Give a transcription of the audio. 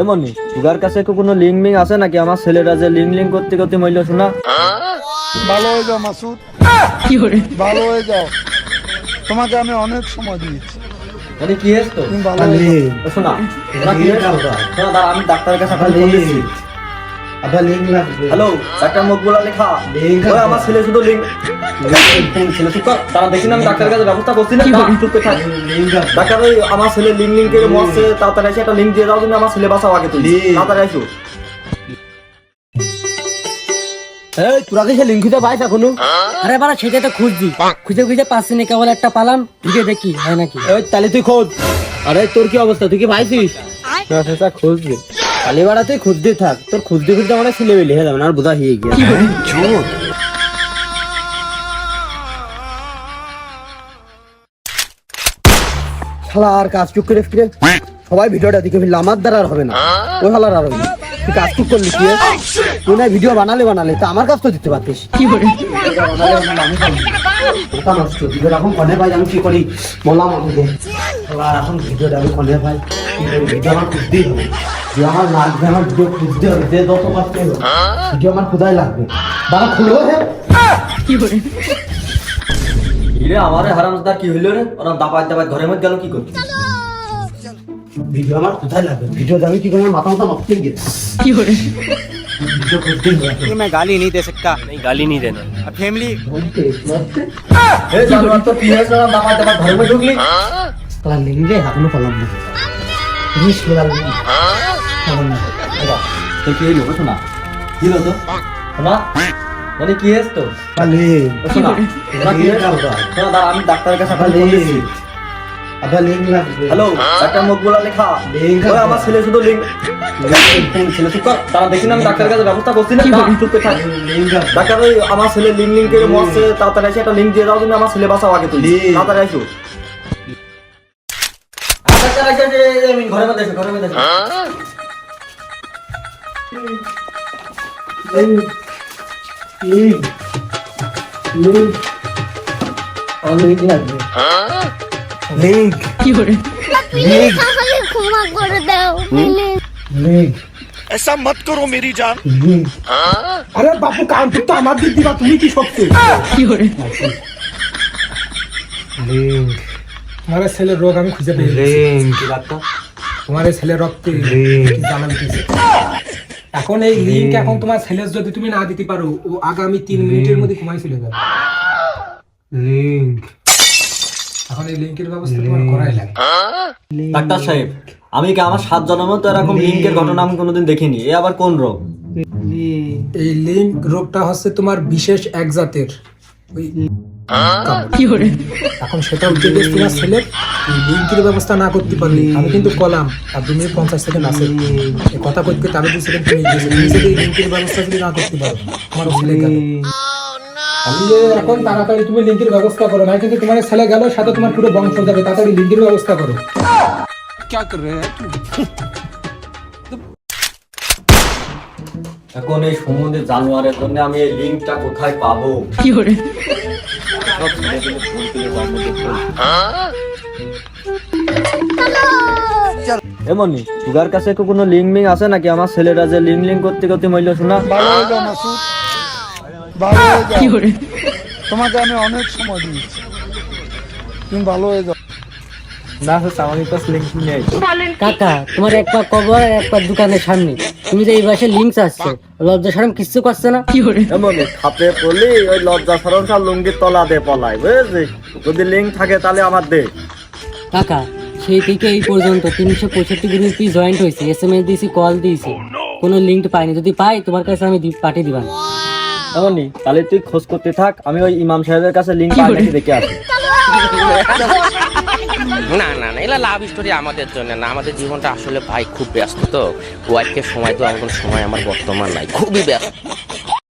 এমনই সুগার কাছে কি কোনো লিঙ্ক মিং আছে নাকি? আমার ছেলেরা যে লিঙ্ক লিঙ্ক করতে করতে মইল শোনা। ভালো হয়ে যাও মাসুদ। ভালো হয়ে যাও। তোমাকে আমি অনেক সময় দিয়েছি। মানে কি হয়েছে তো তুমি ভালো শোনা কি? আমি ডাক্তারের কাছে ফোন আপনার লিঙ্ক লাগবে হ্যালো ডাক্তার মুখ বলা লেখা Link ওই আমার ছেলে শুধু লিঙ্ক ছেলে চুপ তারা দেখি না ডাক্তারের কাছে ব্যবস্থা করছি না। না, চুপ করে থাক ডাক্তার ওই আমার ছেলে লিঙ্ক লিঙ্ক করে মরছে তাড়াতাড়ি এসে একটা লিঙ্ক দিয়ে দাও তুমি আমার ছেলে বাঁচাও আগে তুমি তাড়াতাড়ি আসো। এই তোরা কি সে লিঙ্ক খুঁজে এখনও? আরে বাড়া সেটা তো খুঁজছি। খুঁজে খুঁজে পাচ্ছি না কেবল একটা পালাম ঢুকে দেখি হয় নাকি? ওই তাহলে তুই খোঁজ। আরে তোর কি অবস্থা? তুই কি পাইছিস? না সেটা খুঁজবি। কালি বাড়া তুই খুঁজতে থাক। তোর খুঁজতে খুঁজতে আমার ছেলে বেলি হয়ে যাবে না আর বোঝা হয়ে গিয়া শালা আর কাজ টুক করে ফিরে। সবাই ভিডিওটা দেখে ফেললে আমার দ্বারা আর হবে না। ওই হালার আর হবে না। তুই কাজ টুক করলি কি? তুই না ভিডিও বানালে বানালে তা আমার কাজ তো দিতে পারতিস। নষ্ট ভিডিওটা এখন কনে আমি কি করি? বললাম এখন ভিডিওটা আমি কনে পাই ভিডিও আমার খুঁজতেই হবে। যে আমার লাগবে আমার ভিডিও খুঁজতে হবে যে যত কষ্ট হবে ভিডিও আমার কোথায় লাগবে দাঁড়া খুলবো হ্যাঁ ইরে আমারে হারামজাদা কি হইলো রে ওরা দাপাত দাপাত ঘরের মধ্যে গেল কি করছিস ভিডিও আমার কোথায় লাগবে ভিডিও আমি কি করে আমার মাথা মাথা নষ্ট হয়ে গেছে ভিডিও খুঁজতেই হবে मैं गाली नहीं दे सकता नहीं गाली नहीं देना अब फैमिली বলতে বলতে এই জানোয়ার তো কি হয়েছে ওরা দাপাত দাপাত ঘরের মধ্যে ঢুকলি তাহলে লিঙ্গে এখনো পালাম না জিনিস মেলা লিঙ্গ পালাম না তো কি হইল শোনা কি হলো তো শোনা মানে কি হয়েছে তো পালে শোনা শোনা কি শোনা আমি ডাক্তারের কাছে আপনার ফোন দিচ্ছি আপনার লিঙ্ক লাগবে হ্যালো ডাক্তার মুখ লেখা। Link ওই আছে। আমার ছেলে শুধু লিঙ্ক ছেলে কর তারা দেখি না আমি ডাক্তারের কাছে ব্যবস্থা করছি না? না, চুপ থাক। লিঙ্ক আছে ডাক্তার ওই আমার ছেলে লিঙ্ক লিঙ্ক করে মরছে তাড়াতাড়ি এসে একটা লিঙ্ক দিয়ে দাও তুমি আমার ছেলে বাঁচাও আগে Link। তাড়াতাড়ি আসো। আচ্ছা, আচ্ছা, আচ্ছা, আচ্ছা, এই, ঘরের মধ্যে এসো, ঘরের মধ্যে এসো। লিঙ্ক লিঙ্ক আমার লিঙ্ক লাগবে লিঙ্ক প্লিজ আমাকে ক্ষমা করে দাও প্লিজ লিঙ্ক ऐसा मत करो मेरी जान লিঙ্ক আরে বাপু কাউন্টার তো আমার দিক দিবা তুমি কি শক্তি লিঙ্ক তোমার ছেলের রোগ আমি খুঁজে পেয়ে লিঙ্ক তোমার ছেলের রক্তে কি? জানা দিতেছে এখন এই লিঙ্ক এখন তোমার ছেলের যদি তুমি না দিতে পারো ও আগামী তিন মিনিটের মধ্যে ঘুমাই চলে যাবে। লিঙ্ক এখন এই লিঙ্কের ব্যবস্থা তোমার করাই লাগে। ডাক্তার সাহেব আমি কি আমার সাত জন্ম তো এরকম লিঙ্কের ঘটনা আমি কোনোদিন দেখিনি। এ আবার কোন রোগ? এই লিঙ্ক রোগটা হচ্ছে তোমার বিশেষ এক জাতের। ওই এখন সেটা হচ্ছে তোমার ছেলের এই লিঙ্কের ব্যবস্থা না করতে পারলে আমি কিন্তু কলাম। আর দু মিনিট পঞ্চাশ সেকেন্ড আছে। এই কথা করতে আমি দু সেকেন্ড তুমি তুমি যদি ব্যবস্থা যদি না করতে পারো আমার ছেলে গেল। আমি যে এখন তাড়াতাড়ি তুমি লিঙ্কের ব্যবস্থা করো না কিন্তু তোমার ছেলে গেল সাথে তোমার পুরো বংশ যাবে। তাড়াতাড়ি লিঙ্কের ব্যবস্থা করো। এখন এই সমুদ্রে জানোয়ারের জন্য আমি এই লিঙ্কটা কোথায় পাবো? এমনই তুগার কাছে কি কোনো লিঙ্ক মিং আছে নাকি? আমার ছেলেরা যে লিঙ্ক লিঙ্ক করতে করতে মইল শোনা। ভালো হয়ে যাও মাসুদ। ভালো হয়ে তোমাকে আমি অনেক সময় দিয়েছি। তুমি ভালো হয়ে যাও। না স্যার আমার কাছে লিঙ্ক নেই। কাকা তোমার এক পা কবর আর এক দোকানের সামনে। তুমি যে এই বাসে লিঙ্ক আসছে। লজ্জা সরম কিচ্ছু করছে না। এমনই খাপে পড়লি ওই লজ্জা সরম সব লুঙ্গির তলা দে পলাই বুঝেছিস? যদি লিঙ্ক থাকে তাহলে আমার দে। কাকা সেই থেকে এই পর্যন্ত তিনশো পঁয়ষট্টি গ্রুপই জয়েন্ট হয়েছে এস এম এস দিয়েছি কল দিয়েছি। কোনো লিঙ্ক পাইনি যদি পাই তোমার কাছে আমি পাঠিয়ে দিবান। এমনই তাহলে তুই খোঁজ করতে থাক আমি ওই ইমাম সাহেবের কাছে লিঙ্ক নাকি দেখে আসি। না না না এটা লাভ স্টোরি আমাদের জন্য না। আমাদের জীবনটা আসলে ভাই খুব ব্যস্ত তো। ওয়াইফকে সময় তো এখন সময় আমার বর্তমান নাই। খুবই ব্যস্ত।